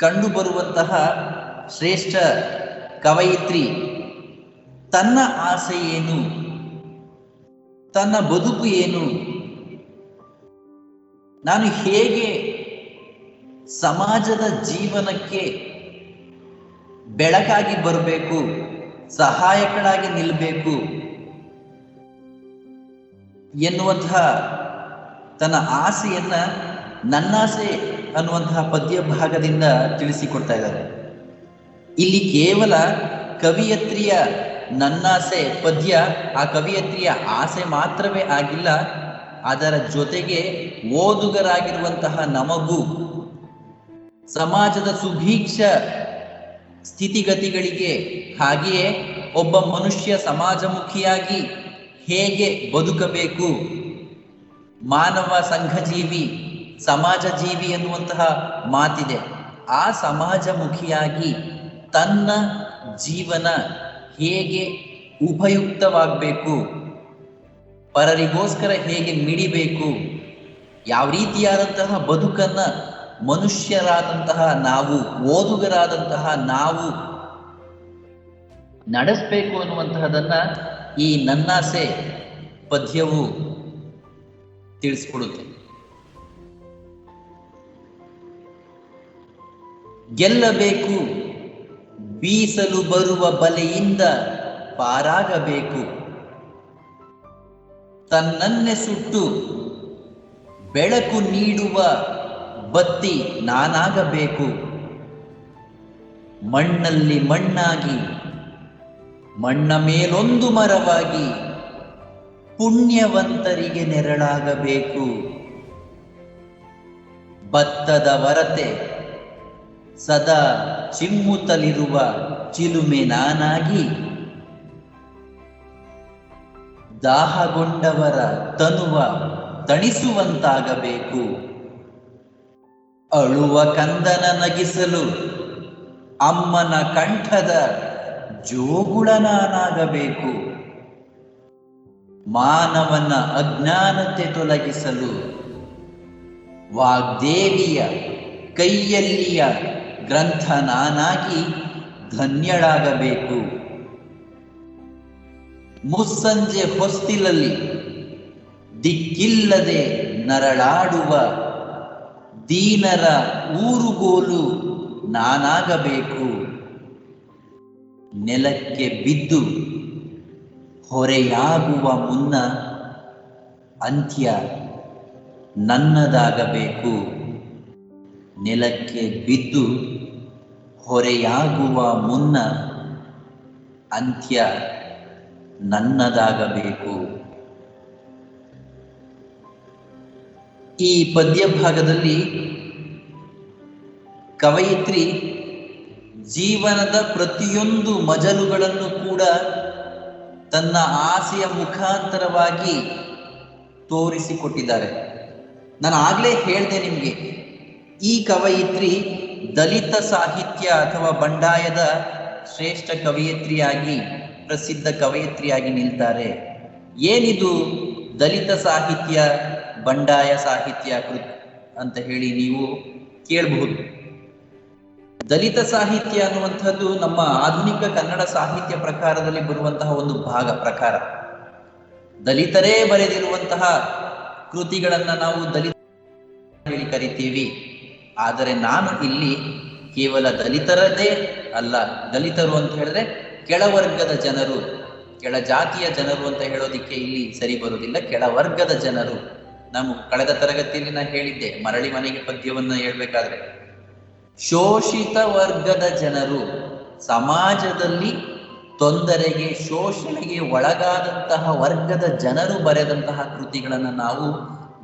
ಕಂಡುಬರುವಂತಹ ಶ್ರೇಷ್ಠ ಕವಯಿತ್ರಿ. ತನ್ನ ಆಸೆ ಏನು? ತನ್ನ ಬದುಕು ಏನು? ನಾನು ಹೇಗೆ ಸಮಾಜದ ಜೀವನಕ್ಕೆ ಬೆಳಕಾಗಿ ಬರಬೇಕು ಸಹಾಯಕಳಾಗಿ ನಿಲ್ಲಬೇಕು ಎನ್ನುವಂತಹ ತನ್ನ ಆಸೆಯನ್ನ, ನನ್ನಾಸೆ ಅನ್ನುವಂತಹ ಪದ್ಯ ಭಾಗದಿಂದ ತಿಳಿಸಿಕೊಡ್ತಾ ಇದ್ದಾರೆ. ಇಲ್ಲಿ ಕೇವಲ ಕವಿಯತ್ರಿಯ ನನ್ನಾಸೆ ಪದ್ಯ, ಆ ಕವಿಯತ್ರಿಯ ಆಸೆ ಮಾತ್ರವೇ ಆಗಿಲ್ಲ, ಅದರ ಜೊತೆಗೆ ಓದುಗರಾಗಿರುವಂತಹ ನಮಗೂ ಸಮಾಜದ ಸುಭೀಕ್ಷ ಸ್ಥಿತಿಗತಿಗಳಿಗೆ ಹಾಗೆಯೇ ಒಬ್ಬ ಮನುಷ್ಯ ಸಮಾಜಮುಖಿಯಾಗಿ ಹೇಗೆ ಬದುಕಬೇಕು? ಮಾನವ ಸಂಘಜೀವಿ ಸಮಾಜ ಜೀವಿ ಎನ್ನುವಂತಹ ಮಾತಿದೆ. ಆ ಸಮಾಜಮುಖಿಯಾಗಿ ತನ್ನ ಜೀವನ ಹೇಗೆ ಉಪಯುಕ್ತವಾಗಬೇಕು, ಪರರಿಗೋಸ್ಕರ ಹೇಗೆ ಮಿಡಿಬೇಕು, ಯಾವ ರೀತಿಯಾದಂತಹ ಬದುಕನ್ನ ಮನುಷ್ಯರಾದಂತಹ ನಾವು, ಓದುಗರಾದಂತಹ ನಾವು ನಡೆಸಬೇಕು ಅನ್ನುವಂತಹದನ್ನ ಈ ನನ್ನಾಸೆ ಪದ್ಯವು ತಿಳಿಸ್ಕೊಡುತ್ತೆ. ಗೆಲ್ಲಬೇಕು. ಬೀಸಲು ಬರುವ ಬಲೆಯಿಂದ ಪಾರಾಗಬೇಕು. ತನ್ನನ್ನೇ ಸುಟ್ಟು ಬೆಳಕು ನೀಡುವ ಬತ್ತಿ ನಾನಾಗಬೇಕು. ಮಣ್ಣಲ್ಲಿ ಮಣ್ಣಾಗಿ, ಮಣ್ಣ ಮೇಲೊಂದು ಮರವಾಗಿ ಪುಣ್ಯವಂತರಿಗೆ ನೆರಳಾಗಬೇಕು. ಭತ್ತದ ವರತೆ ಸದಾ ಚಿಮ್ಮುತ್ತಲಿರುವ ಚಿಲುಮೆ ನಾನಾಗಿ. ದಾಹಗೊಂಡವರ ತನುವ ತಣಿಸುವಂತಾಗಬೇಕು ಅಳುವ ಕಂದನ ನಗಿಸಲು ಅಮ್ಮನ ಕಂಠದ ಜೋಗುಳನಾನಾಗಬೇಕು. ಮಾನವನ ಅಜ್ಞಾನತೆ ತೊಲಗಿಸಲು ವಾಗ್ದೇವಿಯ ಕೈಯಲ್ಲಿಯ ಗ್ರಂಥ ನಾನಾಗಿ ಧನ್ಯಳಾಗಬೇಕು. ಮುಸ್ಸಂಜೆ ಹೊಸ್ತಿಲಲ್ಲಿ ದಿಕ್ಕಿಲ್ಲದೆ ನರಳಾಡುವ ದೀನರ ಊರುಗೋಲು ನಾನಾಗಬೇಕು. ನೆಲಕ್ಕೆ ಬಿದ್ದು ಹೊರೆಯಾಗುವ ಮುನ್ನ ಅಂತ್ಯ ನನ್ನದಾಗಬೇಕು. ನೆಲಕ್ಕೆ ಬಿದ್ದು ಹೊರೆಯಾಗುವ ಮುನ್ನ ಅಂತ್ಯ ನನ್ನದಾಗಬೇಕು. ಈ ಪದ್ಯ ಭಾಗದಲ್ಲಿ ಕವಯಿತ್ರಿ ಜೀವನದ ಪ್ರತಿಯೊಂದು ಮಜಲುಗಳನ್ನು ಕೂಡ ತನ್ನ ಆಸೆಯ ಮುಖಾಂತರವಾಗಿ ತೋರಿಸಿಕೊಟ್ಟಿದ್ದಾರೆ. ನಾನು ಆಗ್ಲೇ ಹೇಳಿದೆ ನಿಮಗೆ, ಈ ಕವಯಿತ್ರಿ ದಲಿತ ಸಾಹಿತ್ಯ ಅಥವಾ ಬಂಡಾಯದ ಶ್ರೇಷ್ಠ ಕವಯಿತ್ರಿಯಾಗಿ, ಪ್ರಸಿದ್ಧ ಕವಯಿತ್ರಿಯಾಗಿ ನಿಲ್ತಾರೆ. ಏನಿದು ದಲಿತ ಸಾಹಿತ್ಯ, ಬಂಡಾಯ ಸಾಹಿತ್ಯ ಕೃತ್ ಅಂತ ಹೇಳಿ ನೀವು ಕೇಳಬಹುದು. ದಲಿತ ಸಾಹಿತ್ಯ ಅನ್ನುವಂಥದ್ದು ನಮ್ಮ ಆಧುನಿಕ ಕನ್ನಡ ಸಾಹಿತ್ಯ ಪ್ರಕಾರದಲ್ಲಿ ಬರುವಂತಹ ಒಂದು ಭಾಗ, ಪ್ರಕಾರ. ದಲಿತರೇ ಬರೆದಿರುವಂತಹ ಕೃತಿಗಳನ್ನ ನಾವು ದಲಿತ ಹೇಳಿ ಕರಿತೀವಿ. ಆದರೆ ನಾನು ಇಲ್ಲಿ ಕೇವಲ ದಲಿತರದೇ ಅಲ್ಲ, ದಲಿತರು ಅಂತ ಹೇಳಿದ್ರೆ ಕೆಳವರ್ಗದ ಜನರು, ಕೆಳ ಜಾತಿಯ ಜನರು ಅಂತ ಹೇಳೋದಿಕ್ಕೆ ಇಲ್ಲಿ ಸರಿ ಬರುವುದಿಲ್ಲ. ಕೆಳವರ್ಗದ ಜನರು, ನಾವು ಕಳೆದ ತರಗತಿಯಲ್ಲಿ ನಾ ಹೇಳಿದ್ದೆ, ಮರಳಿ ಮನೆಗೆ ಪದ್ಯವನ್ನ ಹೇಳ್ಬೇಕಾದ್ರೆ. ಶೋಷಿತ ವರ್ಗದ ಜನರು ಸಮಾಜದಲ್ಲಿ ತೊಂದರೆಗೆ, ಶೋಷಣೆಗೆ ಒಳಗಾದಂತಹ ವರ್ಗದ ಜನರು ಬರೆದಂತಹ ಕೃತಿಗಳನ್ನು ನಾವು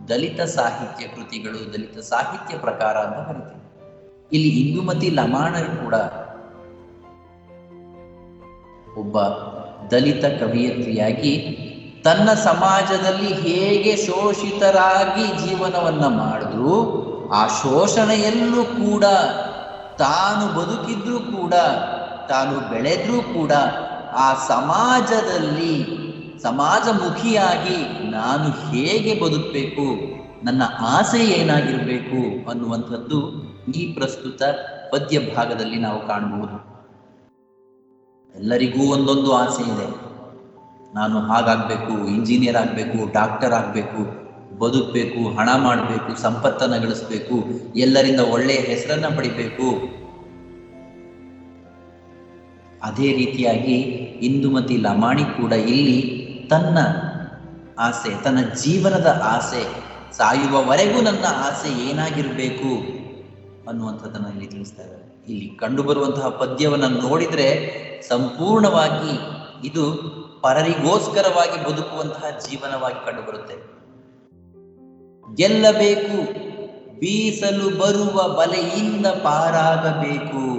ದಲಿತ ಸಾಹಿತ್ಯ ಕೃತಿಗಳು, ದಲಿತ ಸಾಹಿತ್ಯ ಪ್ರಕಾರ ಅಂತ ಕರಿತೀವಿ ಇಲ್ಲಿ ಇಂದುಮತಿ ಲಮಾಣರು ಕೂಡ ಒಬ್ಬ ದಲಿತ ಕವಿಯತ್ರಿಯಾಗಿ ತನ್ನ ಸಮಾಜದಲ್ಲಿ ಹೇಗೆ ಶೋಷಿತರಾಗಿ ಜೀವನವನ್ನ ಮಾಡಿದ್ರು, ಆ ಶೋಷಣೆಯಲ್ಲೂ ಕೂಡ ತಾನು ಬದುಕಿದ್ರೂ ಕೂಡ, ತಾನು ಬೆಳೆದ್ರೂ ಕೂಡ ಆ ಸಮಾಜದಲ್ಲಿ ಸಮಾಜಮುಖಿಯಾಗಿ ನಾನು ಹೇಗೆ ಬದುಕಬೇಕು, ನನ್ನ ಆಸೆ ಏನಾಗಿರಬೇಕು ಅನ್ನುವಂಥದ್ದು ಈ ಪ್ರಸ್ತುತ ಪದ್ಯ ಭಾಗದಲ್ಲಿ ನಾವು ಕಾಣಬಹುದು. ಎಲ್ಲರಿಗೂ ಒಂದೊಂದು ಆಸೆ ಇದೆ. ನಾನು ಹಾಗಾಗಬೇಕು, ಇಂಜಿನಿಯರ್ ಆಗಬೇಕು, ಡಾಕ್ಟರ್ ಆಗಬೇಕು, ಬದುಕಬೇಕು, ಹಣ ಮಾಡಬೇಕು, ಸಂಪತ್ತನ್ನು ಗಳಿಸ್ಬೇಕು, ಎಲ್ಲರಿಂದ ಒಳ್ಳೆಯ ಹೆಸರನ್ನ ಪಡಿಬೇಕು. ಅದೇ ರೀತಿಯಾಗಿ ಇಂದುಮತಿ ಲಮಾಣಿ ಕೂಡ ಇಲ್ಲಿ ತನ್ನ ಆಸೆ, ತನ್ನ ಜೀವನದ ಆಸೆ ಸಾಯುವವರೆಗೂ ನನ್ನ ಆಸೆ ಏನಾಗಿರಬೇಕು ಅನ್ನುವಂಥದ್ದನ್ನು ಇಲ್ಲಿ ತಿಳಿಸ್ತಾ ಇದ್ದಾರೆ. ಇಲ್ಲಿ ಕಂಡುಬರುವಂತಹ ಪದ್ಯವನ್ನು ನೋಡಿದರೆ ಸಂಪೂರ್ಣವಾಗಿ ಇದು ಪರರಿಗೋಸ್ಕರವಾಗಿ ಬದುಕುವಂತಹ ಜೀವನವಾಗಿ ಕಂಡುಬರುತ್ತೆ. ಗೆಲ್ಲಬೇಕು, ಬೀಸಲು ಬರುವ ಬಲೆಯಿಂದ ಪಾರಾಗಬೇಕು.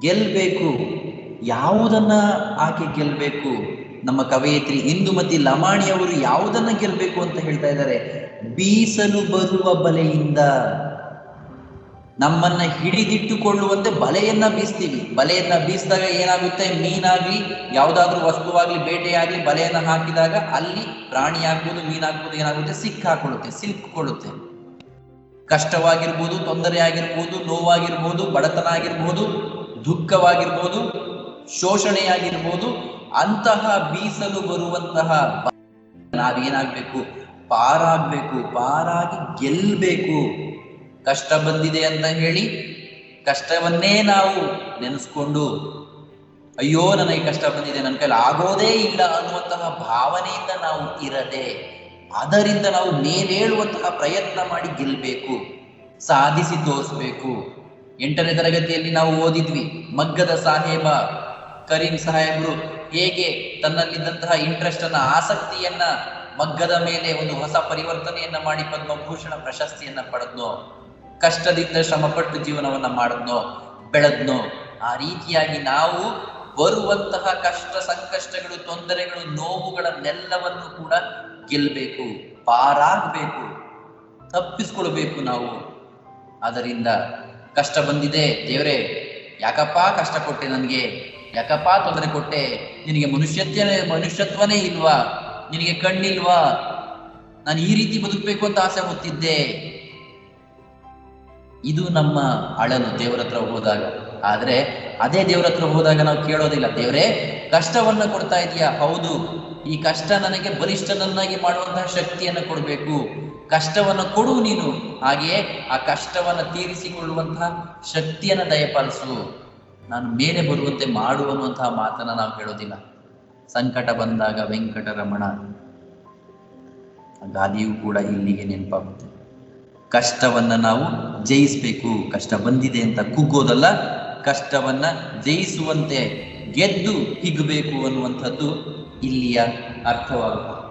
ಗೆಲ್ಬೇಕು. ಯಾವುದನ್ನ ಆಕೆ ಗೆಲ್ಬೇಕು? ನಮ್ಮ ಕವಯಿತ್ರಿ ಇಂದುಮತಿ ಲಮಾಣಿಯವರು ಯಾವುದನ್ನ ಗೆಲ್ಬೇಕು ಅಂತ ಹೇಳ್ತಾ ಇದ್ದಾರೆ? ಬೀಸಲು ಬರುವ ಬಲೆಯಿಂದ. ನಮ್ಮನ್ನ ಹಿಡಿದಿಟ್ಟುಕೊಳ್ಳುವಂತೆ ಬಲೆಯನ್ನ ಬೀಸ್ತೀವಿ. ಬಲೆಯನ್ನ ಬೀಸಿದಾಗ ಏನಾಗುತ್ತೆ? ಮೀನಾಗ್ಲಿ, ಯಾವುದಾದ್ರೂ ವಸ್ತುವಾಗ್ಲಿ, ಬೇಟೆಯಾಗ್ಲಿ ಬಲೆಯನ್ನ ಹಾಕಿದಾಗ ಅಲ್ಲಿ ಪ್ರಾಣಿ ಆಗ್ಬೋದು ಮೀನಾಗ್ಬೋದು ಏನಾಗುತ್ತೆ? ಸಿಕ್ಕಾಕೊಳ್ಳುತ್ತೆ ಸಿಲ್ಕೊಳ್ಳುತ್ತೆ ಕಷ್ಟವಾಗಿರ್ಬೋದು, ತೊಂದರೆ ಆಗಿರ್ಬೋದು, ನೋವಾಗಿರ್ಬೋದು, ಬಡತನ ಆಗಿರ್ಬೋದು, ದುಃಖವಾಗಿರ್ಬೋದು ಶೋಷಣೆಯಾಗಿರ್ಬೋದು, ಅಂತಹ ಬೀಸಲು ಬರುವಂತಹ ನಾವೇನಾಗಬೇಕು? ಪಾರಾಗ್ಬೇಕು, ಪಾರಾಗಿ ಗೆಲ್ಬೇಕು. ಕಷ್ಟ ಬಂದಿದೆ ಅಂತ ಹೇಳಿ ಕಷ್ಟವನ್ನೇ ನಾವು ನೆನೆಸ್ಕೊಂಡು, ಅಯ್ಯೋ, ನನಗೆ ಕಷ್ಟ ಬಂದಿದೆ, ನನ್ನ ಕೈಲಿ ಆಗೋದೇ ಇಲ್ಲ ಅನ್ನುವಂತಹ ಭಾವನೆಯಿಂದ ನಾವು ಇರದೆ, ಅದರಿಂದ ನಾವು ಮೇಲೇಳುವಂತಹ ಪ್ರಯತ್ನ ಮಾಡಿ ಗೆಲ್ಬೇಕು, ಸಾಧಿಸಿ ತೋರಿಸ್ಬೇಕು. ಎಂಟನೇ ತರಗತಿಯಲ್ಲಿ ನಾವು ಓದಿದ್ವಿ, ಮಗ್ಗದ ಸಾಹೇಬ ಕರೀಂ ಸಾಹೇಬ್ರು ಹೇಗೆ ತನ್ನಲ್ಲಿದ್ದಂತಹ ಇಂಟ್ರೆಸ್ಟ್ ಅನ್ನ, ಆಸಕ್ತಿಯನ್ನ, ಮಗ್ಗದ ಮೇಲೆ ಒಂದು ಹೊಸ ಪರಿವರ್ತನೆಯನ್ನ ಮಾಡಿ ಪದ್ಮಭೂಷಣ ಪ್ರಶಸ್ತಿಯನ್ನ ಪಡೆದ್ನೋ, ಕಷ್ಟದಿಂದ ಶ್ರಮಪಟ್ಟು ಜೀವನವನ್ನ ಮಾಡಿದ್ನೋ, ಬೆಳೆದ್ನೋ, ಆ ರೀತಿಯಾಗಿ ನಾವು ಬರುವಂತಹ ಕಷ್ಟ, ಸಂಕಷ್ಟಗಳು, ತೊಂದರೆಗಳು, ನೋವುಗಳನ್ನೆಲ್ಲವನ್ನು ಕೂಡ ಗೆಲ್ಲಬೇಕು ಪಾರಾಗಬೇಕು, ತಪ್ಪಿಸ್ಕೊಳ್ಬೇಕು ನಾವು. ಅದರಿಂದ ಕಷ್ಟ ಬಂದಿದೆ ದೇವರೇ, ಯಾಕಪ್ಪ ಕಷ್ಟ ಕೊಟ್ಟೆ ನನಗೆ? ಯಾಕಪ್ಪ? ತೊಂದರೆ ಕೊಟ್ಟೆ. ನಿನಗೆ ಮನುಷ್ಯತ್ವ, ಮನುಷ್ಯತ್ವನೇ ಇಲ್ವಾ? ನಿನಗೆ ಕಣ್ಣಿಲ್ವಾ? ನಾನು ಈ ರೀತಿ ಬದುಕಬೇಕು ಅಂತ ಆಸೆ ಹೊತ್ತಿದ್ದೆ. ಇದು ನಮ್ಮ ಅಳಲು ದೇವರ ಹತ್ರ ಹೋದಾಗ. ಆದ್ರೆ ಅದೇ ದೇವರ ಹತ್ರ ಹೋದಾಗ ನಾವು ಕೇಳೋದಿಲ್ಲ. ದೇವರೇ, ಕಷ್ಟವನ್ನ ಕೊಡ್ತಾ ಇದೀಯಾ? ಹೌದು. ಈ ಕಷ್ಟ ನನಗೆ ಬಲಿಷ್ಠನನ್ನಾಗಿ ಮಾಡುವಂತಹ ಶಕ್ತಿಯನ್ನು ಕೊಡಬೇಕು. ಕಷ್ಟವನ್ನು ಕೊಡು ನೀನು. ಹಾಗೆಯೇ ಆ ಕಷ್ಟವನ್ನು ತೀರಿಸಿಕೊಳ್ಳುವಂತಹ ಶಕ್ತಿಯನ್ನು ದಯಪಾಲಿಸು. ನಾನು ಮೇಲೆ ಬರುವಂತೆ ಮಾಡು ಅನ್ನುವಂತಹ ಮಾತನ್ನ ನಾವು ಹೇಳೋದಿಲ್ಲ. ಸಂಕಟ ಬಂದಾಗ ವೆಂಕಟರಮಣ ಗಾದಿಯೂ ಕೂಡ ಇಲ್ಲಿಗೆ ನೆನಪಾಗುತ್ತೆ. ಕಷ್ಟವನ್ನ ನಾವು ಜಯಿಸಬೇಕು. ಕಷ್ಟ ಬಂದಿದೆ ಅಂತ ಕುಗ್ಗೋದಲ್ಲ ಕಷ್ಟವನ್ನ ಜಯಿಸುವಂತೆ ಗೆದ್ದು ಹಿಗ್ಬೇಕು ಅನ್ನುವಂಥದ್ದು ಇಲ್ಲಿಯ ಅರ್ಥವಾಗುತ್ತೆ.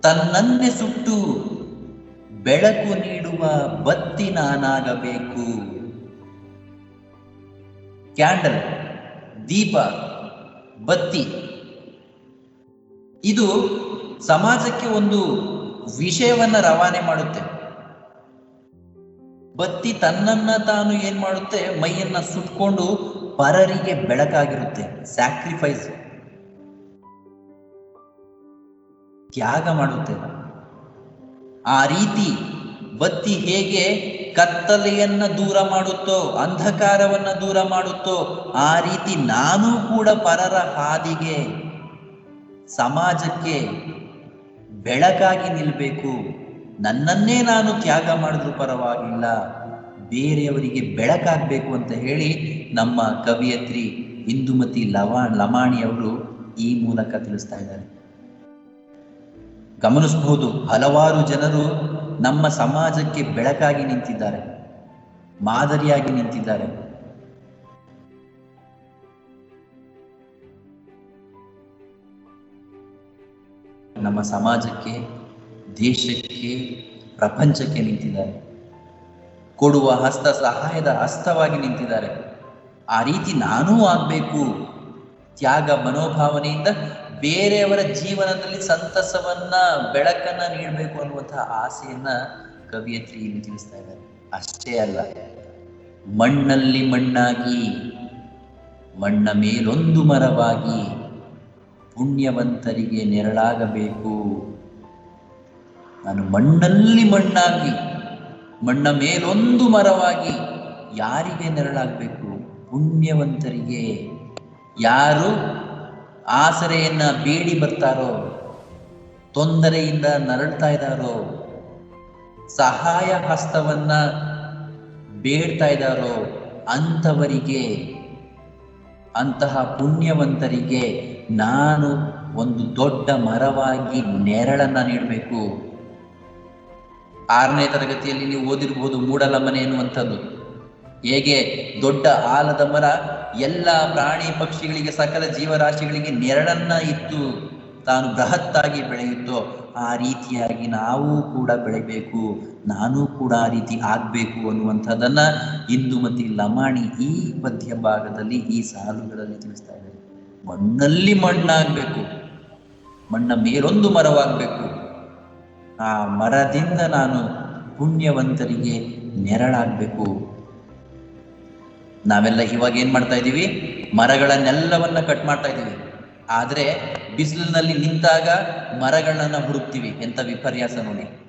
ತನ್ನನ್ನೇ ಸುಟ್ಟು ಬೆಳಕು ನೀಡುವ ಬತ್ತಿ ನಾನಾಗಬೇಕು. ಕ್ಯಾಂಡಲ್, ದೀಪ, ಬತ್ತಿ. ಇದು ಸಮಾಜಕ್ಕೆ ಒಂದು ವಿಷಯವನ್ನ ರವಾನೆ ಮಾಡುತ್ತೆ. ಬತ್ತಿ ತನ್ನನ್ನ ತಾನು ಏನ್ ಮಾಡುತ್ತೆ? ಮೈಯನ್ನ ಸುಟ್ಕೊಂಡು ಪರರಿಗೆ ಬೆಳಕಾಗಿರುತ್ತೆ ಸ್ಯಾಕ್ರಿಫೈಸ್ ತ್ಯಾಗ ಮಾಡುತ್ತೆ. ಆ ರೀತಿ ಬತ್ತಿ ಹೇಗೆ ಕತ್ತಲೆಯನ್ನ ದೂರ ಮಾಡುತ್ತೋ, ಅಂಧಕಾರವನ್ನ ದೂರ ಮಾಡುತ್ತೋ, ಆ ರೀತಿ ನಾನು ಕೂಡ ಪರರ ಹಾದಿಗೆ, ಸಮಾಜಕ್ಕೆ ಬೆಳಕಾಗಿ ನಿಲ್ಬೇಕು. ನನ್ನನ್ನೇ ನಾನು ತ್ಯಾಗ ಮಾಡಿದ್ರು ಪರವಾಗಿಲ್ಲ. ಬೇರೆಯವರಿಗೆ ಬೆಳಕಾಗಬೇಕು ಅಂತ ಹೇಳಿ ನಮ್ಮ ಕವಿಯತ್ರಿ ಇಂದುಮತಿ ಲವಾ ಲಮಾಣಿಯವರು ಈ ಮೂಲಕ ತಿಳಿಸ್ತಾ ಇದ್ದಾರೆ. ಗಮನಿಸಬಹುದು, ಹಲವಾರು ಜನರು ನಮ್ಮ ಸಮಾಜಕ್ಕೆ ಬೆಳಕಾಗಿ ನಿಂತಿದ್ದಾರೆ, ಮಾದರಿಯಾಗಿ ನಿಂತಿದ್ದಾರೆ. ನಮ್ಮ ಸಮಾಜಕ್ಕೆ, ದೇಶಕ್ಕೆ, ಪ್ರಪಂಚಕ್ಕೆ ನಿಂತಿದ್ದಾರೆ. ಕೊಡುವ ಹಸ್ತ, ಸಹಾಯದ ಹಸ್ತವಾಗಿ ನಿಂತಿದ್ದಾರೆ. ಆ ರೀತಿ ನಾನೂ ಆಗ್ಬೇಕು. ತ್ಯಾಗ ಮನೋಭಾವನೆಯಿಂದ ಬೇರೆಯವರ ಜೀವನದಲ್ಲಿ ಸಂತಸವನ್ನ, ಬೆಳಕನ್ನ ನೀಡಬೇಕು ಅನ್ನುವಂತಹ ಆಸೆಯನ್ನ ಕವಿಯತ್ರಿ ಇಲ್ಲಿ ತಿಳಿಸ್ತಾ ಇದ್ದಾರೆ. ಅಷ್ಟೇ ಅಲ್ಲ, ಮಣ್ಣಲ್ಲಿ ಮಣ್ಣಾಗಿ, ಮಣ್ಣ ಮೇಲೊಂದು ಮರವಾಗಿ ಪುಣ್ಯವಂತರಿಗೆ ನೆರಳಾಗಬೇಕು. ನಾನು ಮಣ್ಣಲ್ಲಿ ಮಣ್ಣಾಗಿ, ಮಣ್ಣ ಮೇಲೊಂದು ಮರವಾಗಿ ಯಾರಿಗೆ ನೆರಳಾಗಬೇಕು? ಪುಣ್ಯವಂತರಿಗೆ. ಯಾರು? ಆಸರೆಯನ್ನ ಬೇಡಿ ಬರ್ತಾರೋ, ತೊಂದರೆಯಿಂದ ನರಳ್ತಾ ಇದ್ದಾರೋ, ಸಹಾಯ ಹಸ್ತವನ್ನ ಬೇಡ್ತಾ ಇದ್ದಾರೋ, ಅಂಥವರಿಗೆ, ಅಂತಹ ಪುಣ್ಯವಂತರಿಗೆ ನಾನು ಒಂದು ದೊಡ್ಡ ಮರವಾಗಿ ನೆರಳನ್ನ ನೀಡಬೇಕು. ಆರನೇ ತರಗತಿಯಲ್ಲಿ ನೀವು ಓದಿರಬಹುದು ಮೂಡಲ ಮನೆ ಎನ್ನುವಂಥದ್ದು. ಹೇಗೆ ದೊಡ್ಡ ಆಲದ ಮರ ಎಲ್ಲ ಪ್ರಾಣಿ ಪಕ್ಷಿಗಳಿಗೆ ಸಕಲ ಜೀವರಾಶಿಗಳಿಗೆ ನೆರಳನ್ನ ಇತ್ತು, ತಾನು ಬೃಹತ್ತಾಗಿ ಬೆಳೆಯುತ್ತೋ, ಆ ರೀತಿಯಾಗಿ ನಾವು ಕೂಡ ಬೆಳಿಬೇಕು, ನಾನು ಕೂಡ ಆ ರೀತಿ ಆಗ್ಬೇಕು ಅನ್ನುವಂಥದ್ದನ್ನ ಇಂದುಮತಿ ಲಮಾಣಿ ಈ ಪದ್ಯ ಭಾಗದಲ್ಲಿ, ಈ ಸಾಲುಗಳಲ್ಲಿ ತಿಳಿಸ್ತಾ ಇದ್ದಾರೆ. ಮಣ್ಣಲ್ಲಿ ಮಣ್ಣಾಗ್ಬೇಕು, ಮಣ್ಣ ಮೇಲೊಂದು ಮರವಾಗಬೇಕು. ಆ ಮರದಿಂದ ನಾನು ಪುಣ್ಯವಂತರಿಗೆ ನೆರಳಾಗಬೇಕು. ನಾವೆಲ್ಲ ಇವಾಗ ಏನ್ ಮಾಡ್ತಾ ಇದ್ದೀವಿ? ಮರಗಳನ್ನೆಲ್ಲವನ್ನ ಕಟ್ ಮಾಡ್ತಾ ಇದ್ದೀವಿ. ಆದ್ರೆ ಬಿಸಿಲಿನಲ್ಲಿ ನಿಂತಾಗ ಮರಗಳನ್ನ ಹುಡುಕ್ತಿವಿ. ಎಂತ ವಿಪರ್ಯಾಸ ನೋಡಿ.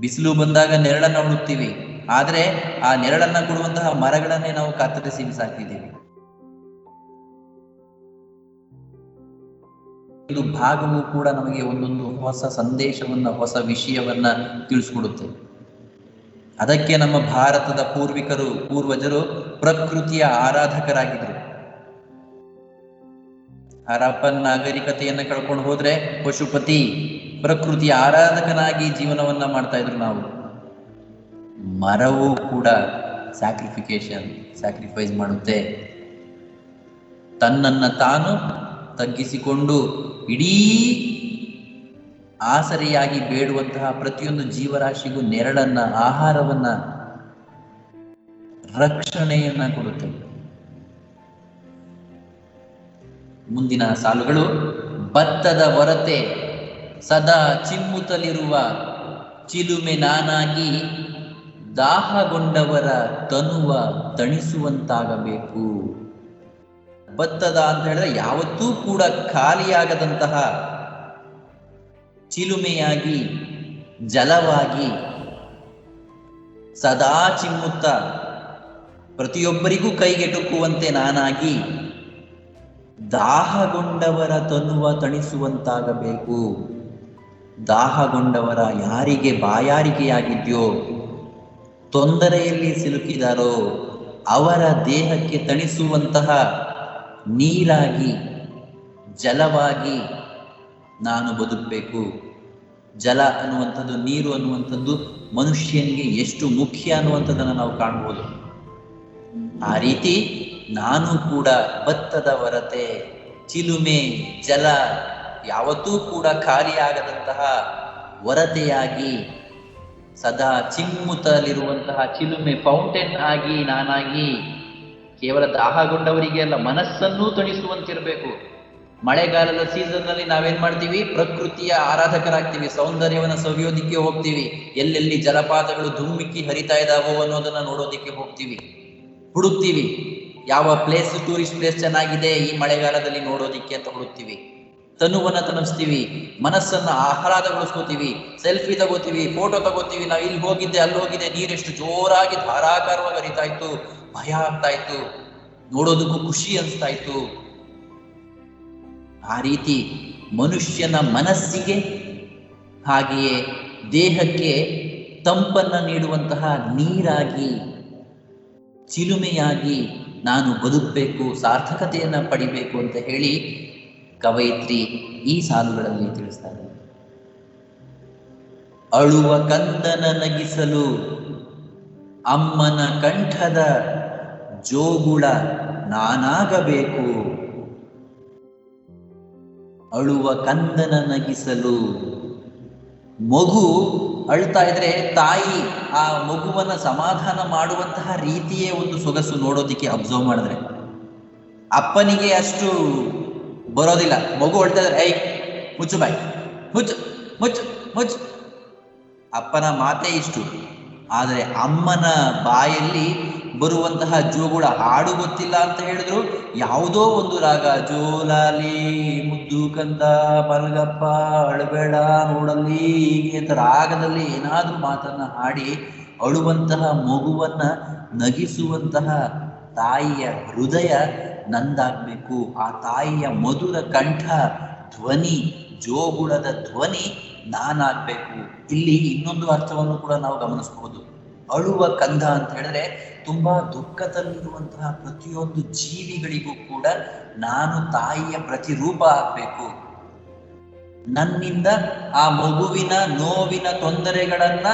ಬಿಸಿಲು ಬಂದಾಗ ನೆರಳನ್ನ ಹುಡುಕ್ತಿವಿ. ಆದ್ರೆ ಆ ನೆರಳನ್ನ ಕೊಡುವಂತಹ ಮರಗಳನ್ನೇ ನಾವು ಕತ್ತರಿಸಿ ಬಿಸಾಕ್ತಿದ್ದೀವಿ ಇದು ಭಾಗವೂ ಕೂಡ ನಮಗೆ ಒಂದೊಂದು ಹೊಸ ಸಂದೇಶವನ್ನ, ಹೊಸ ವಿಷಯವನ್ನ ತಿಳಿಸ್ಕೊಡುತ್ತೆ. ಅದಕ್ಕೆ ನಮ್ಮ ಭಾರತದ ಪೂರ್ವಿಕರು, ಪೂರ್ವಜರು ಪ್ರಕೃತಿಯ ಆರಾಧಕರಾಗಿದ್ರು. ಹರಪ್ಪನ್ ನಾಗರಿಕತೆಯನ್ನ ಕಳ್ಕೊಂಡು ಹೋದ್ರೆ ಪಶುಪತಿ, ಪ್ರಕೃತಿಯ ಆರಾಧಕನಾಗಿ ಜೀವನವನ್ನ ಮಾಡ್ತಾ ಇದ್ರು ನಾವು. ಮರವೂ ಕೂಡ ಸ್ಯಾಕ್ರಿಫಿಕೇಶನ್ ಸ್ಯಾಕ್ರಿಫೈಸ್ ಮಾಡುತ್ತೆ. ತನ್ನನ್ನ ತಾನು ತಗ್ಗಿಸಿಕೊಂಡು ಇಡೀ ಆಸರೆಯಾಗಿ ಬೇಡುವಂತಹ ಪ್ರತಿಯೊಂದು ಜೀವರಾಶಿಗೂ ನೆರಳನ್ನ, ಆಹಾರವನ್ನ ರಕ್ಷಣೆಯನ್ನ ಕೊಡುತ್ತೆ. ಮುಂದಿನ ಸಾಲುಗಳು, ಭತ್ತದ ಹೊರತೆ ಸದಾ ಚಿಮ್ಮುತ್ತಲಿರುವ ಚಿಲುಮೆ ನಾನಾಗಿ ದಾಹಗೊಂಡವರ ತನುವ ತಣಿಸುವಂತಾಗಬೇಕು ಭತ್ತದ ಅಂತ ಹೇಳಿದ್ರೆ ಯಾವತ್ತೂ ಕೂಡ ಖಾಲಿಯಾಗದಂತಹ ಚಿಲುಮೆಯಾಗಿ, ಜಲವಾಗಿ ಸದಾ ಚಿಮ್ಮುತ್ತ ಪ್ರತಿಯೊಬ್ಬರಿಗೂ ಕೈಗೆಟುಕುವಂತೆ ನಾನಾಗಿ ದಾಹಗೊಂಡವರ ತನ್ನುವ ತಣಿಸುವಂತಾಗಬೇಕು. ದಾಹಗೊಂಡವರ ಯಾರಿಗೆ ಬಾಯಾರಿಕೆಯಾಗಿದೆಯೋ, ತೊಂದರೆಯಲ್ಲಿ ಸಿಲುಕಿದಾರೋ, ಅವರ ದೇಹಕ್ಕೆ ತಣಿಸುವಂತಹ ನೀರಾಗಿ, ಜಲವಾಗಿ ನಾನು ಬದುಕಬೇಕು. ಜಲ ಅನ್ನುವಂಥದ್ದು, ನೀರು ಅನ್ನುವಂಥದ್ದು ಮನುಷ್ಯನಿಗೆ ಎಷ್ಟು ಮುಖ್ಯ ಅನ್ನುವಂಥದ್ದನ್ನು ನಾವು ಕಾಣ್ಬೋದು. ಆ ರೀತಿ ನಾನು ಕೂಡ ಭತ್ತದ ಹೊರತೆ ಚಿಲುಮೆ, ಜಲ ಯಾವತ್ತೂ ಕೂಡ ಖಾಲಿಯಾಗದಂತಹ ಹೊರತೆಯಾಗಿ ಸದಾ ಚಿಮ್ಮುತ್ತಲಿರುವಂತಹ ಚಿಲುಮೆ ಫೌಂಟೇನ್ ಆಗಿ, ನಾನಾಗಿ ಕೇವಲ ದಾಹಗೊಂಡವರಿಗೆ ಅಲ್ಲ, ಮನಸ್ಸನ್ನೂ ತಣಿಸುವಂತಿರಬೇಕು. ಮಳೆಗಾಲದ ಸೀಸನ್ನಲ್ಲಿ ನಾವೇನ್ ಮಾಡ್ತೀವಿ? ಪ್ರಕೃತಿಯ ಆರಾಧಕರಾಗ್ತೀವಿ, ಸೌಂದರ್ಯವನ್ನು ಸವಿಯೋದಿಕ್ಕೆ ಹೋಗ್ತೀವಿ. ಎಲ್ಲೆಲ್ಲಿ ಜಲಪಾತಗಳು ಧುಮ್ಮಿಕ್ಕಿ ಹರಿತಾ ಇದಾವೋ ಅನ್ನೋದನ್ನ ನೋಡೋದಿಕ್ಕೆ ಹೋಗ್ತೀವಿ. ಹುಡುಕ್ತೀವಿ. ಯಾವ ಪ್ಲೇಸ್ ಟೂರಿಸ್ಟ್ ಪ್ಲೇಸ್ ಚೆನ್ನಾಗಿದೆ, ಈ ಮಳೆಗಾಲದಲ್ಲಿ ನೋಡೋದಿಕ್ಕೆ ಅಂತ ಹುಡುಕ್ತೀವಿ. ತನುವನ್ನ ತನಸ್ತೀವಿ. ಮನಸ್ಸನ್ನ ಆಹ್ಲಾದಗೊಳಿಸ್ಕೋತೀವಿ. ಸೆಲ್ಫಿ ತಗೋತೀವಿ ಫೋಟೋ ತಗೋತೀವಿ. ನಾವು ಇಲ್ಲಿ ಹೋಗಿದ್ದೆ, ಅಲ್ಲಿ ಹೋಗಿದ್ದೆ, ನೀರೆಷ್ಟು ಜೋರಾಗಿ ಧಾರಾಕಾರವಾಗಿ ಹರಿತಾ ಇತ್ತು. ಭಯ ಆಗ್ತಾ ಇತ್ತು. ನೋಡೋದಕ್ಕೂ ಖುಷಿ ಅನಿಸ್ತಾ ಇತ್ತು. ಆ ರೀತಿ ಮನುಷ್ಯನ ಮನಸ್ಸಿಗೆ ಹಾಗೆಯೇ ದೇಹಕ್ಕೆ ತಂಪನ್ನ ನೀಡುವಂತಹ ನೀರಾಗಿ, ಚಿಲುಮೆಯಾಗಿ ನಾನು ಬದುಕಬೇಕು, ಸಾರ್ಥಕತೆಯನ್ನು ಪಡಿಬೇಕು ಅಂತ ಹೇಳಿ ಕವಯಿತ್ರಿ ಈ ಸಾಲುಗಳಲ್ಲಿ ತಿಳಿಸ್ತಾರೆ. ಅಳುವ ಕಂದನ ನಗಿಸಲು ಅಮ್ಮನ ಕಂಠದ ಜೋಗುಳ ನಾನಾಗಬೇಕು. ಅಳುವ ಕಂದನ ನಗಿಸಲು. ಮಗು ಅಳ್ತಾ ಇದ್ರೆ ತಾಯಿ ಆ ಮಗುವನ್ನ ಸಮಾಧಾನ ಮಾಡುವಂತಹ ರೀತಿಯೇ ಒಂದು ಸೊಗಸು ನೋಡೋದಿಕ್ಕೆ ಅಬ್ಸರ್ವ್ ಮಾಡಿದ್ರೆ. ಅಪ್ಪನಿಗೆ ಅಷ್ಟು ಬರೋದಿಲ್ಲ. ಮಗು ಅಳ್ತಾ ಇದ್ರೆ ಐ ಮುಚ್ಚು ಬಾಯ್, ಮುಚ್ಚು ಮುಚ್ಚು ಮುಚ್ಚು. ಅಪ್ಪನ ಮಾತೇ ಇಷ್ಟು. ಆದರೆ ಅಮ್ಮನ ಬಾಯಲ್ಲಿ ಬರುವಂತಹ ಜೋಗುಳ ಹಾಡು ಗೊತ್ತಿಲ್ಲ ಅಂತ ಹೇಳಿದ್ರು. ಯಾವುದೋ ಒಂದು ರಾಗ, ಜೋಲಾಲಿ, ಮುದ್ದು ಕಂದ ಮಲಗಪ್ಪ ಅಳಬೇಡ ನೋಡಲಿ ಹೀಗೆ ಅಂತ ರಾಗದಲ್ಲಿ ಏನಾದ್ರೂ ಮಾತನ್ನ ಹಾಡಿ ಅಳುವಂತಹ ಮಗುವನ್ನ ನಗಿಸುವಂತಹ ತಾಯಿಯ ಹೃದಯ ನಂದಾಗ್ಬೇಕು. ಆ ತಾಯಿಯ ಮಧುರ ಕಂಠ, ಧ್ವನಿ ಜೋಗುಳದ ಧ್ವನಿ ನಾನಾಗ್ಬೇಕು. ಇಲ್ಲಿ ಇನ್ನೊಂದು ಅರ್ಥವನ್ನು ಕೂಡ ನಾವು ಗಮನಿಸಬಹುದು. ಅಳುವ ಕಂದ ಅಂತ ಹೇಳಿದ್ರೆ ತುಂಬಾ ದುಃಖದಲ್ಲಿರುವಂತಹ ಪ್ರತಿಯೊಂದು ಜೀವಿಗಳಿಗೂ ಕೂಡ ನಾನು ತಾಯಿಯ ಪ್ರತಿರೂಪ ಆಗ್ಬೇಕು. ನನ್ನಿಂದ ಆ ಮಗುವಿನ ನೋವಿನ ತೊಂದರೆಗಳನ್ನ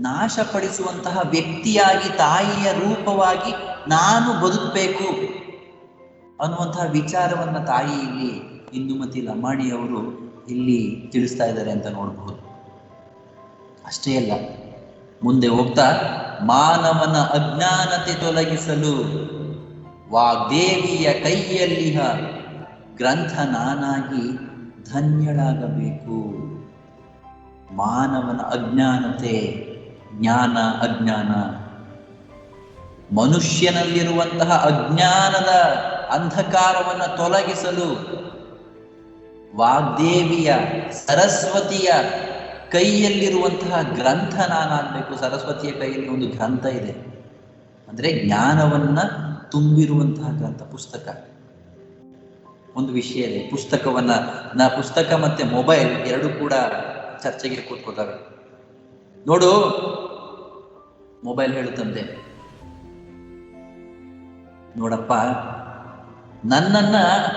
ನಾಶಪಡಿಸುವಂತಹ ವ್ಯಕ್ತಿಯಾಗಿ, ತಾಯಿಯ ರೂಪವಾಗಿ ನಾನು ಬದುಕಬೇಕು ಅನ್ನುವಂತಹ ವಿಚಾರವನ್ನ ತಾಯಿ ಇಲ್ಲಿ ಇಂದುಮತಿ ಲಮಾಣಿಯವರು ಇಲ್ಲಿ ತಿಳಿಸ್ತಾ ಇದ್ದಾರೆ ಅಂತ ನೋಡಬಹುದು ಅಷ್ಟೇ ಅಲ್ಲ. ಮುಂದೆ ಹೋಗ್ತಾ, ಮಾನವನ ಅಜ್ಞಾನತೆ ತೊಲಗಿಸಲು ವಾಗ್ದೇವಿಯ ಕೈಯಲ್ಲಿಹ ಗ್ರಂಥ ನಾನಾಗಿ ಧನ್ಯಳಾಗಬೇಕು. ಮಾನವನ ಅಜ್ಞಾನತೆ, ಜ್ಞಾನ ಅಜ್ಞಾನ. ಮನುಷ್ಯನಲ್ಲಿರುವಂತಹ ಅಜ್ಞಾನದ ಅಂಧಕಾರವನ್ನು ತೊಲಗಿಸಲು ವಾಗ್ದೇವಿಯ ಸರಸ್ವತಿಯ ಕೈಯಲ್ಲಿರುವಂತಹ ಗ್ರಂಥ ನಾನಾಗಬೇಕು ಸರಸ್ವತಿಯ ಕೈಯಲ್ಲಿ ಒಂದು ಗ್ರಂಥ ಇದೆ. ಅಂದ್ರೆ ಜ್ಞಾನವನ್ನ ತುಂಬಿರುವಂತಹ ಗ್ರಂಥ, ಪುಸ್ತಕ. ಒಂದು ವಿಷಯ ಇದೆ. ಪುಸ್ತಕವನ್ನ, ನಾ ಪುಸ್ತಕ ಮತ್ತೆ ಮೊಬೈಲ್ ಎರಡು ಕೂಡ ಚರ್ಚೆಗೆ ಕೂತ್ಕೋತವೆ ನೋಡು, ಮೊಬೈಲ್ ಹೇಳುತ್ತಂತೆ ನೋಡಪ್ಪ ನನ್ನನ್ನ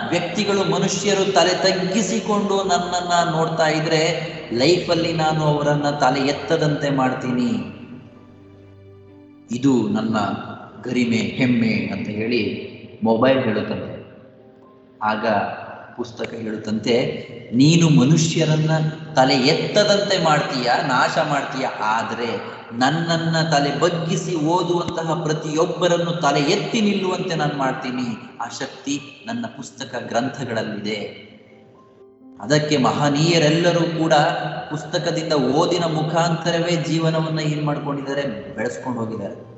ವ್ಯಕ್ತಿಗಳು, ಮನುಷ್ಯರು ತಲೆ ತಗ್ಗಿಸಿಕೊಂಡು ನನ್ನನ್ನ ನೋಡ್ತಾ ಇದ್ರೆ ಲೈಫಲ್ಲಿ ನಾನು ಅವರನ್ನ ತಲೆ ಎತ್ತದಂತೆ ಮಾಡ್ತೀನಿ. ಇದು ನನ್ನ ಗರಿಮೆ, ಹೆಮ್ಮೆ ಅಂತ ಹೇಳಿ ಮೊಬೈಲ್ ಹೇಳುತ್ತದೆ. ಆಗ ಪುಸ್ತಕ ಹೇಳುತ್ತಂತೆ, ನೀನು ಮನುಷ್ಯರನ್ನ ತಲೆ ಎತ್ತದಂತೆ ಮಾಡ್ತೀಯ, ನಾಶ ಮಾಡ್ತೀಯ? ಆದ್ರೆ ನನ್ನನ್ನ ತಲೆ ಬಗ್ಗಿಸಿ ಓದುವಂತಹ ಪ್ರತಿಯೊಬ್ಬರನ್ನು ತಲೆ ಎತ್ತಿ ನಿಲ್ಲುವಂತೆ ನಾನು ಮಾಡ್ತೀನಿ. ಆ ಶಕ್ತಿ ನನ್ನ ಪುಸ್ತಕ ಗ್ರಂಥಗಳಲ್ಲಿದೆ. ಅದಕ್ಕೆ ಮಹನೀಯರೆಲ್ಲರೂ ಕೂಡ ಪುಸ್ತಕದಿಂದ ಓದಿನ ಮುಖಾಂತರವೇ ಜೀವನವನ್ನ ಏನ್ ಮಾಡ್ಕೊಂಡಿದ್ದಾರೆ? ಬೆಳೆಸ್ಕೊಂಡು ಹೋಗಿದ್ದಾರೆ.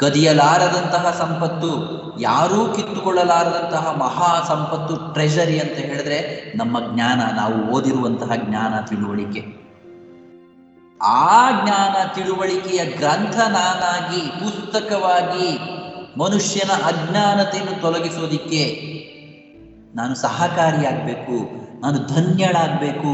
ಕದಿಯಲಾರದಂತಹ ಸಂಪತ್ತು, ಯಾರೂ ಕಿತ್ತುಕೊಳ್ಳಲಾರದಂತಹ ಮಹಾ ಸಂಪತ್ತು ಟ್ರೆಷರಿ ಅಂತ ಹೇಳಿದ್ರೆ ನಮ್ಮ ಜ್ಞಾನ, ನಾವು ಓದಿರುವಂತಹ ಜ್ಞಾನ ತಿಳುವಳಿಕೆ. ಆ ಜ್ಞಾನ ತಿಳುವಳಿಕೆಯ ಗ್ರಂಥ ನಾನಾಗಿ, ಪುಸ್ತಕವಾಗಿ ಮನುಷ್ಯನ ಅಜ್ಞಾನತೆಯನ್ನು ತೊಲಗಿಸೋದಿಕ್ಕೆ ನಾನು ಸಹಕಾರಿಯಾಗಬೇಕು, ನಾನು ಧನ್ಯಳಾಗಬೇಕು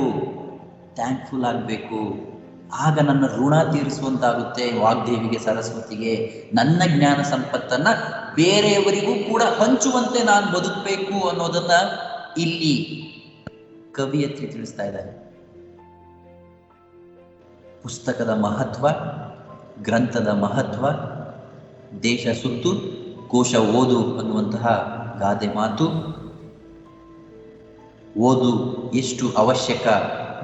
ಥ್ಯಾಂಕ್ಫುಲ್ ಆಗಬೇಕು. ಆಗ ನನ್ನ ಋಣ ತೀರಿಸುವಂತಾಗುತ್ತೆ, ವಾಗ್ದೇವಿಗೆ, ಸರಸ್ವತಿಗೆ. ನನ್ನ ಜ್ಞಾನ ಸಂಪತ್ತನ್ನ ಬೇರೆಯವರಿಗೂ ಕೂಡ ಹಂಚುವಂತೆ ನಾನು ಬದುಕಬೇಕು ಅನ್ನೋದನ್ನ ಇಲ್ಲಿ ಕವಿಯತ್ರಿ ತಿಳಿಸ್ತಾ ಇದ್ದಾರೆ ಪುಸ್ತಕದ ಮಹತ್ವ, ಗ್ರಂಥದ ಮಹತ್ವ, ದೇಶ ಸುತ್ತು, ಕೋಶ ಓದು ಅನ್ನುವಂತಹ ಗಾದೆ ಮಾತು. ಓದು ಎಷ್ಟು ಅವಶ್ಯಕ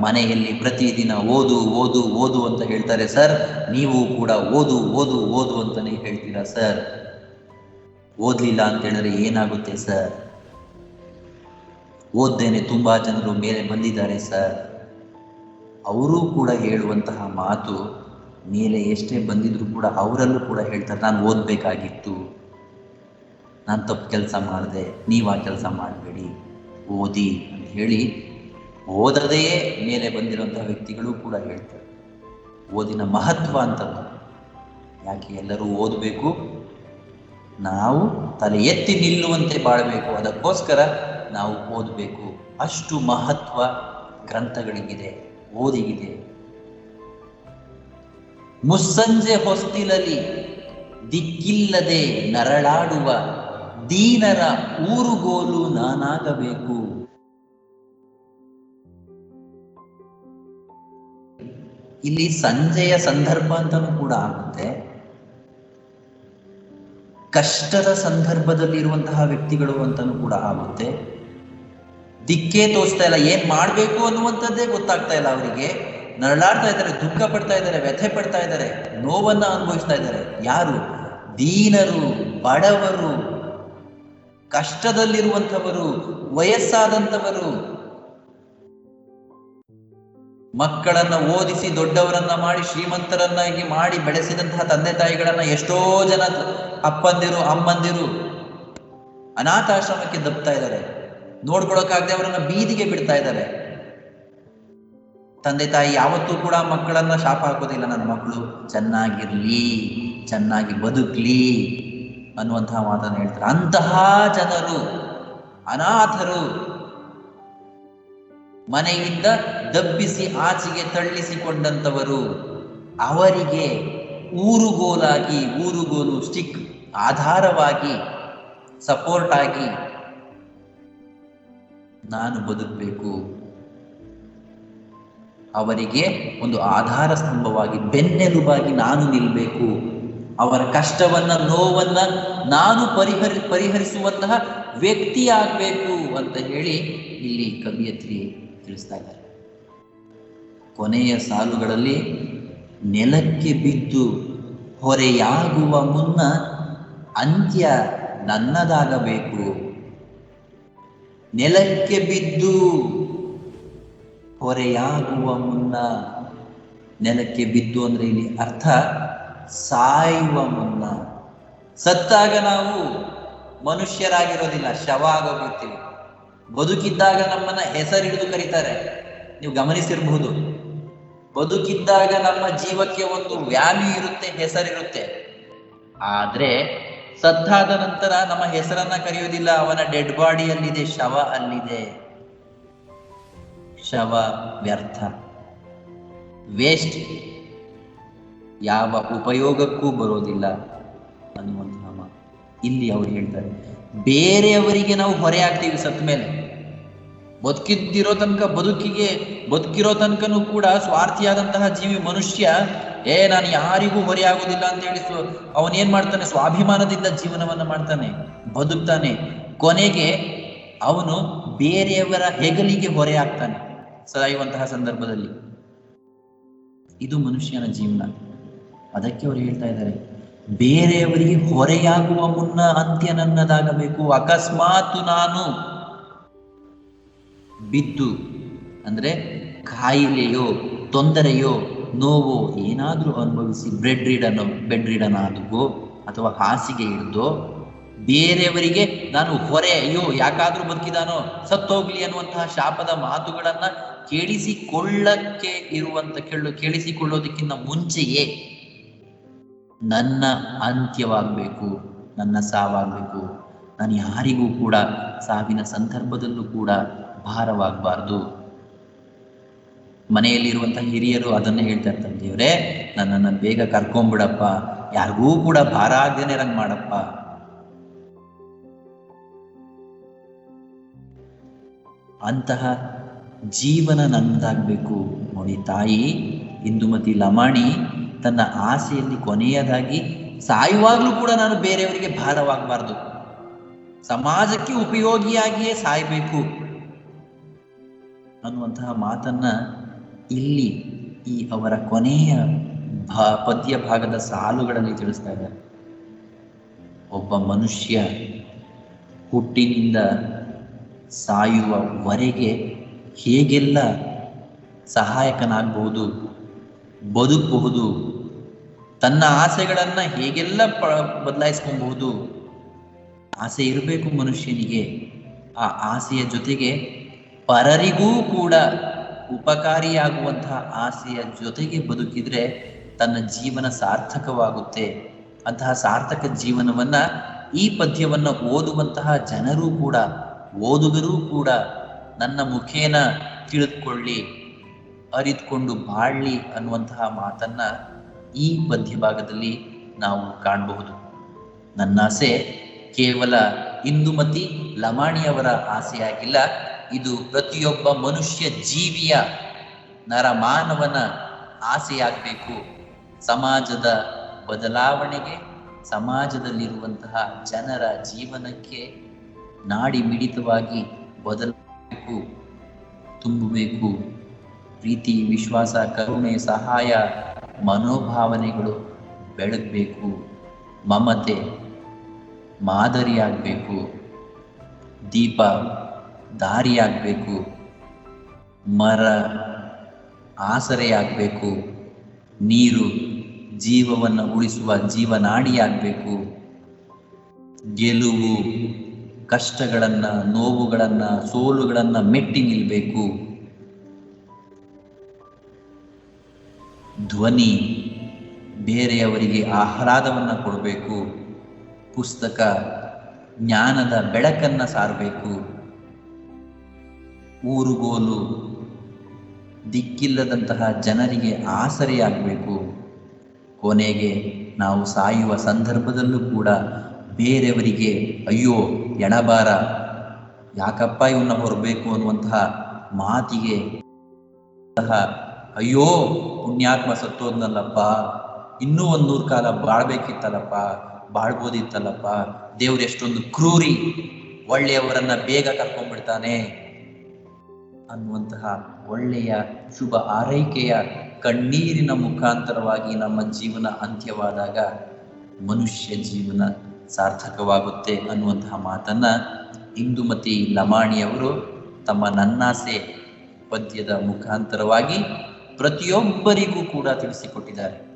ಮನೆಯಲ್ಲಿ ಪ್ರತಿದಿನ ಓದು ಓದು ಓದು ಅಂತ ಹೇಳ್ತಾರೆ, ಸರ್. ನೀವು ಕೂಡ ಓದು ಓದು ಓದು ಅಂತಾನೆ ಹೇಳ್ತೀರಾ, ಸರ್? ಓದ್ಲಿಲ್ಲ ಅಂತ ಹೇಳಿದ್ರೆ ಏನಾಗುತ್ತೆ, ಸರ್? ಓದ್ದೇನೆ ತುಂಬಾ ಜನರು ಮೇಲೆ ಬಂದಿದ್ದಾರೆ, ಸರ್. ಅವರೂ ಕೂಡ ಹೇಳುವಂತಹ ಮಾತು ಮೇಲೆ ಎಷ್ಟೇ ಬಂದಿದ್ರು ಕೂಡ ಅವರಲ್ಲೂ ಕೂಡ ಹೇಳ್ತಾರೆ, ನಾನು ಓದಬೇಕಾಗಿತ್ತು. ನಾನು ತಪ್ಪು ಕೆಲಸ ಮಾಡಿದೆ. ನೀವು ಆ ಕೆಲಸ ಮಾಡಬೇಡಿ. ಓದಿ ಅಂತ ಹೇಳಿ ಓದದೆಯೇ ಮೇಲೆ ಬಂದಿರುವಂತಹ ವ್ಯಕ್ತಿಗಳು ಕೂಡ ಹೇಳ್ತಾರೆ. ಓದಿನ ಮಹತ್ವ ಅಂತದ್ದು ಯಾಕೆ ಎಲ್ಲರೂ ಓದಬೇಕು? ನಾವು ತಲೆ ಎತ್ತಿ ನಿಲ್ಲುವಂತೆ ಬಾಳಬೇಕು. ಅದಕ್ಕೋಸ್ಕರ ನಾವು ಓದಬೇಕು. ಅಷ್ಟು ಮಹತ್ವ ಗ್ರಂಥಗಳಿಗಿದೆ, ಓದಿಗಿದೆ. ಮುಸ್ಸಂಜೆ ಹೊಸ್ತಿಲಲ್ಲಿ ದಿಕ್ಕಿಲ್ಲದೆ ನರಳಾಡುವ ದೀನರ ಊರುಗೋಲು ನಾನಾಗಬೇಕು. ಇಲ್ಲಿ ಸಂಜೆಯ ಸಂದರ್ಭ ಅಂತಲೂ ಕೂಡ ಆಗುತ್ತೆ. ಕಷ್ಟದ ಸಂದರ್ಭದಲ್ಲಿರುವಂತಹ ವ್ಯಕ್ತಿಗಳು ಅಂತಲೂ ಕೂಡ ಆಗುತ್ತೆ. ದಿಕ್ಕೇ ತೋರಿಸ್ತಾ ಇಲ್ಲ, ಏನ್ ಮಾಡ್ಬೇಕು ಅನ್ನುವಂಥದ್ದೇ ಗೊತ್ತಾಗ್ತಾ ಇಲ್ಲ ಅವರಿಗೆ. ನರಳಾಡ್ತಾ ಇದ್ದಾರೆ, ದುಃಖ ಪಡ್ತಾ ಇದ್ದಾರೆ, ವ್ಯಥೆ ಪಡ್ತಾ ಇದ್ದಾರೆ, ನೋವನ್ನ ಅನುಭವಿಸ್ತಾ ಇದ್ದಾರೆ. ಯಾರು? ದೀನರು, ಬಡವರು, ಕಷ್ಟದಲ್ಲಿರುವಂಥವರು, ವಯಸ್ಸಾದಂಥವರು ಮಕ್ಕಳನ್ನ ಓದಿಸಿ ದೊಡ್ಡವರನ್ನ ಮಾಡಿ ಶ್ರೀಮಂತರನ್ನಾಗಿ ಮಾಡಿ ಬೆಳೆಸಿದಂತಹ ತಂದೆ ತಾಯಿಗಳನ್ನ ಎಷ್ಟೋ ಜನ ಅಪ್ಪಂದಿರು, ಅಮ್ಮಂದಿರು ಅನಾಥಾಶ್ರಮಕ್ಕೆ ದಬ್ತಾ ಇದ್ದಾರೆ. ನೋಡ್ಕೊಳಕ್ಕಾಗದೆ ಅವರನ್ನ ಬೀದಿಗೆ ಬಿಡ್ತಾ ಇದ್ದಾರೆ. ತಂದೆ ತಾಯಿ ಯಾವತ್ತೂ ಕೂಡ ಮಕ್ಕಳನ್ನ ಶಾಪ ಹಾಕೋದಿಲ್ಲ. ನನ್ನ ಮಕ್ಕಳು ಚೆನ್ನಾಗಿರ್ಲಿ, ಚೆನ್ನಾಗಿ ಬದುಕ್ಲಿ ಅನ್ನುವಂತಹ ಮಾತನ್ನು ಹೇಳ್ತಾರೆ. ಅಂತಹ ಜನರು, ಅನಾಥರು ಮನೆಯಿಂದ ದಬ್ಬಿಸಿ ಆಚೆಗೆ ತಳ್ಳಿಸಿಕೊಂಡಂತವರು ಅವರಿಗೆ ಊರುಗೋಲಾಗಿ, ಊರುಗೋಲು ಸ್ಟಿಕ್ ಆಧಾರವಾಗಿ ಸಪೋರ್ಟ್ ಆಗಿ, ನಾನು ಬದುಕಬೇಕು. ಅವರಿಗೆ ಒಂದು ಆಧಾರ ಸ್ತಂಭವಾಗಿ, ಬೆನ್ನೆಲುಬಾಗಿ ನಾನು ನಿಲ್ಲಬೇಕು ಅವರ ಕಷ್ಟವನ್ನ, ನೋವನ್ನ ನಾನು ಪರಿಹರಿ, ಪರಿಹರಿಸುವಂತಹ ವ್ಯಕ್ತಿಯಾಗಬೇಕು ಅಂತ ಹೇಳಿ ಇಲ್ಲಿ ಕವಿಯತ್ರಿ ತಿಳಿಸ್ತಾ ಇದ್ದಾರೆ ಕೊನೆಯ ಸಾಲುಗಳಲ್ಲಿ ನೆಲಕ್ಕೆ ಬಿದ್ದು ಹೊರೆಯಾಗುವ ಮುನ್ನ ಅಂತ್ಯ ನನ್ನದಾಗಬೇಕು. ನೆಲಕ್ಕೆ ಬಿದ್ದು ಹೊರೆಯಾಗುವ ಮುನ್ನ ನೆಲಕ್ಕೆ ಬಿದ್ದು ಅಂದ್ರೆ ಇಲ್ಲಿ ಅರ್ಥ ಸಾಯುವ ಮುನ್ನ. ಸತ್ತಾಗ ನಾವು ಮನುಷ್ಯರಾಗಿರೋದಿಲ್ಲ, ಶವ ಆಗೋಗಿರ್ತೀವಿ ಬದುಕಿದ್ದಾಗ ನಮ್ಮನ್ನ ಹೆಸರಿಡಿದು ಕರೀತಾರೆ. ನೀವು ಗಮನಿಸಿರಬಹುದು. ಬದುಕಿದ್ದಾಗ ನಮ್ಮ ಜೀವಕ್ಕೆ ಒಂದು ವ್ಯಾಲ್ಯೂ ಇರುತ್ತೆ, ಹೆಸರಿರುತ್ತೆ. ಆದ್ರೆ ಸದ್ದಾದ ನಂತರ ನಮ್ಮ ಹೆಸರನ್ನ ಕರೆಯೋದಿಲ್ಲ. ಅವನ ಡೆಡ್ ಬಾಡಿ ಅಲ್ಲಿದೆ, ಶವ ಅಲ್ಲಿದೆ. ಶವ ವ್ಯರ್ಥ. ವೇಸ್ಟ್. ಯಾವ ಉಪಯೋಗಕ್ಕೂ ಬರೋದಿಲ್ಲ ಅನ್ನುವಂತಹ ಇಲ್ಲಿ ಅವ್ರು ಹೇಳ್ತಾರೆ. ಬೇರೆಯವರಿಗೆ ನಾವು ಹೊರೆ ಆಗ್ತೀವಿ ಸತ್ ಮೇಲೆ. ಬದುಕಿದ್ದಿರೋ ತನಕ ಬದುಕಿಗೆ, ಬದುಕಿರೋ ತನಕನೂ ಕೂಡ ಸ್ವಾರ್ಥಿಯಾದಂತಹ ಜೀವಿ ಮನುಷ್ಯ, ಏ, ನಾನು ಯಾರಿಗೂ ಹೊರೆ ಆಗುದಿಲ್ಲ ಅಂತ ಹೇಳಿ ಅವನೇನ್ ಮಾಡ್ತಾನೆ, ಸ್ವಾಭಿಮಾನದಿಂದ ಜೀವನವನ್ನ ಮಾಡ್ತಾನೆ, ಬದುಕ್ತಾನೆ. ಕೊನೆಗೆ ಅವನು ಬೇರೆಯವರ ಹೆಗಲಿಗೆ ಹೊರೆ ಆಗ್ತಾನೆ ಸದಾಯುವಂತಹ ಸಂದರ್ಭದಲ್ಲಿ. ಇದು ಮನುಷ್ಯನ ಜೀವನ. ಅದಕ್ಕೆ ಅವರು ಹೇಳ್ತಾ ಇದ್ದಾರೆ. ಬೇರೆಯವರಿಗೆ ಹೊರೆಯಾಗುವ ಮುನ್ನ ಅಂತ್ಯ ನನ್ನದಾಗಬೇಕು ಅಕಸ್ಮಾತ್ ನಾನು ಬಿದ್ದು, ಅಂದ್ರೆ ಕಾಯಿಲೆಯೋ, ತೊಂದರೆಯೋ, ನೋವೋ ಏನಾದರೂ ಅನುಭವಿಸಿ ಬ್ರೆಡ್ ರೀಡನ್ ಬೆಡ್ ರೀಡನ್ ಆದವೋ ಅಥವಾ ಹಾಸಿಗೆ ಹಿಡಿದೋ, ಬೇರೆಯವರಿಗೆ ನಾನು ಹೊರೆ, ಅಯ್ಯೋ, ಯಾಕಾದ್ರೂ ಬದುಕಿದಾನೋ, ಸತ್ತೋಗ್ಲಿ ಅನ್ನುವಂತಹ ಶಾಪದ ಮಾತುಗಳನ್ನ ಕೇಳಿಸಿಕೊಳ್ಳಕ್ಕೆ ಇರುವಂತ, ಕೇಳು, ಕೇಳಿಸಿಕೊಳ್ಳೋದಕ್ಕಿಂತ ಮುಂಚೆಯೇ ನನ್ನ ಅಂತ್ಯವಾಗಬೇಕು, ನನ್ನ ಸಾವಾಗಬೇಕು. ನಾನು ಯಾರಿಗೂ ಕೂಡ ಸಾವಿನ ಸಂದರ್ಭದಲ್ಲೂ ಕೂಡ ಭಾರವಾಗಬಾರ್ದು. ಮನೆಯಲ್ಲಿರುವಂತಹ ಹಿರಿಯರು ಅದನ್ನೇ ಹೇಳ್ತಾ ಇರ್ತಾರೆ, ದೇವ್ರೆ, ನನ್ನನ್ನು ಬೇಗ ಕರ್ಕೊಂಬಿಡಪ್ಪ. ಯಾರಿಗೂ ಕೂಡ ಭಾರ ಆಗದೇನೆ ರಂಗ್ ಮಾಡಪ್ಪ. ಅಂತಹ ಜೀವನ ನನ್ನದಾಗಬೇಕು ನೋಡಿ ತಾಯಿ, ಇಂದುಮತಿ ಲಮಾಣಿ ತನ್ನ ಆಸೆಯಲ್ಲಿ ಕೊನೆಯದಾಗಿ ಸಾಯುವಾಗಲೂ ಕೂಡ ನಾನು ಬೇರೆಯವರಿಗೆ ಭಾರವಾಗಬಾರ್ದು. ಸಮಾಜಕ್ಕೆ ಉಪಯೋಗಿಯಾಗಿಯೇ ಸಾಯಬೇಕು ಅನ್ನುವಂತಹ ಮಾತನ್ನ ಇಲ್ಲಿ ಈ ಅವರ ಕೊನೆಯ ಭಾ, ಪದ್ಯ ಭಾಗದ ಸಾಲುಗಳಲ್ಲಿ ತಿಳಿಸ್ತಾ ಇದ್ದಾರೆ. ಒಬ್ಬ ಮನುಷ್ಯ ಹುಟ್ಟಿನಿಂದ ಸಾಯುವವರೆಗೆ ಹೇಗೆಲ್ಲ ಸಹಾಯಕನಾಗಬಹುದು, ಬದುಕಬಹುದು ತನ್ನ ಆಸೆಗಳನ್ನ ಹೇಗೆಲ್ಲ ಪ, ಬದಲಾಯಿಸ್ಕೊಬಹುದು? ಆಸೆ ಇರಬೇಕು ಮನುಷ್ಯನಿಗೆ. ಆ ಆಸೆಯ ಜೊತೆಗೆ ಪರರಿಗೂ ಕೂಡ ಉಪಕಾರಿಯಾಗುವಂತಹ ಆಸೆಯ ಜೊತೆಗೆ ಬದುಕಿದ್ರೆ ತನ್ನ ಜೀವನ ಸಾರ್ಥಕವಾಗುತ್ತೆ. ಅಂತಹ ಸಾರ್ಥಕ ಜೀವನವನ್ನ ಈ ಪದ್ಯವನ್ನ ಓದುವಂತಹ ಜನರು ಕೂಡ, ಓದುಗರೂ ಕೂಡ ನನ್ನ ಮುಖೇನ ತಿಳಿದುಕೊಳ್ಳಿ, ಅರಿತುಕೊಂಡು ಬಾಳ್ಲಿ ಅನ್ನುವಂತಹ ಮಾತನ್ನ ಈ ಪದ್ಯಭಾಗದಲ್ಲಿ ನಾವು ಕಾಣಬಹುದು. ನನ್ನಾಸೆ ಕೇವಲ ಇಂದುಮತಿ ಲಮಾಣಿಯವರ ಆಸೆಯಾಗಿಲ್ಲ, ಇದು ಪ್ರತಿಯೊಬ್ಬ ಮನುಷ್ಯ ಜೀವಿಯ ನರಮಾನವನ ಆಸೆಯಾಗಬೇಕು. ಸಮಾಜದ ಬದಲಾವಣೆಗೆ, ಸಮಾಜದಲ್ಲಿರುವಂತಹ ಜನರ ಜೀವನಕ್ಕೆ ನಾಡಿ ಮಿಡಿತವಾಗಿ ಬದಲಾಗಬೇಕು. ತುಂಬಬೇಕು. ಪ್ರೀತಿ, ವಿಶ್ವಾಸ, ಕರುಣೆ, ಸಹಾಯ ಮನೋಭಾವನೆಗಳು ಬೆಳಗಬೇಕು, ಮಮತೆ ಮಾದರಿಯಾಗಬೇಕು, ದೀಪ ದಾರಿಯಾಗಬೇಕು, ಮರ ಆಸರೆಯಾಗಬೇಕು, ನೀರು ಜೀವವನ್ನು ಉಳಿಸುವ ಜೀವನಾಡಿಯಾಗಬೇಕು, ಗೆಲುವು ಕಷ್ಟಗಳನ್ನ, ನೋವುಗಳನ್ನ, ಸೋಲುಗಳನ್ನ ಮೆಟ್ಟಿ ನಿಲ್ಬೇಕು. ಧ್ವನಿ ಬೇರೆಯವರಿಗೆ ಆಹ್ಲಾದವನ್ನು ಕೊಡಬೇಕು, ಪುಸ್ತಕ ಜ್ಞಾನದ ಬೆಳಕನ್ನ ಸಾರಬೇಕು. ಊರುಗೋಲು ದಿಕ್ಕಿಲ್ಲದಂತಹ ಜನರಿಗೆ ಆಸರೆಯಾಗಬೇಕು. ಕೊನೆಗೆ ನಾವು ಸಾಯುವ ಸಂದರ್ಭದಲ್ಲೂ ಕೂಡ ಬೇರೆಯವರಿಗೆ, ಅಯ್ಯೋ, ಎಣಬಾರ, ಯಾಕಪ್ಪ ಇವನ್ನ ಹೊರಬೇಕು ಅನ್ನುವಂತಹ ಮಾತಿಗೆ ಅಯ್ಯೋ, ಪುಣ್ಯಾತ್ಮ ಸತ್ತೋದ್ನಲ್ಲಪ್ಪ. ಇನ್ನೂ ಒಂದ್ ಕಾಲ ಬಾಳ್ಬೇಕಿತ್ತಲ್ಲಪ್ಪ, ಬಾಳ್ಬೋದಿತ್ತಲ್ಲಪ್ಪ. ದೇವ್ರು ಎಷ್ಟೊಂದು ಕ್ರೂರಿ, ಒಳ್ಳೆಯವರನ್ನ ಬೇಗ ಕರ್ಕೊಂಡ್ಬಿಡ್ತಾನೆ ಅನ್ನುವಂತಹ ಒಳ್ಳೆಯ ಶುಭ ಆರೈಕೆಯ ಕಣ್ಣೀರಿನ ಮುಖಾಂತರವಾಗಿ ನಮ್ಮ ಜೀವನ ಅಂತ್ಯವಾದಾಗ ಮನುಷ್ಯ ಜೀವನ ಸಾರ್ಥಕವಾಗುತ್ತೆ ಅನ್ನುವಂತಹ ಮಾತನ್ನ ಇಂದುಮತಿ ಲಮಾಣಿಯವರು ತಮ್ಮ ನನ್ನಾಸೆ ಪದ್ಯದ ಮುಖಾಂತರವಾಗಿ ಪ್ರತಿಯೊಬ್ಬರಿಗೂ ಕೂಡ ತಿಳಿಸಿಕೊಟ್ಟಿದ್ದಾರೆ.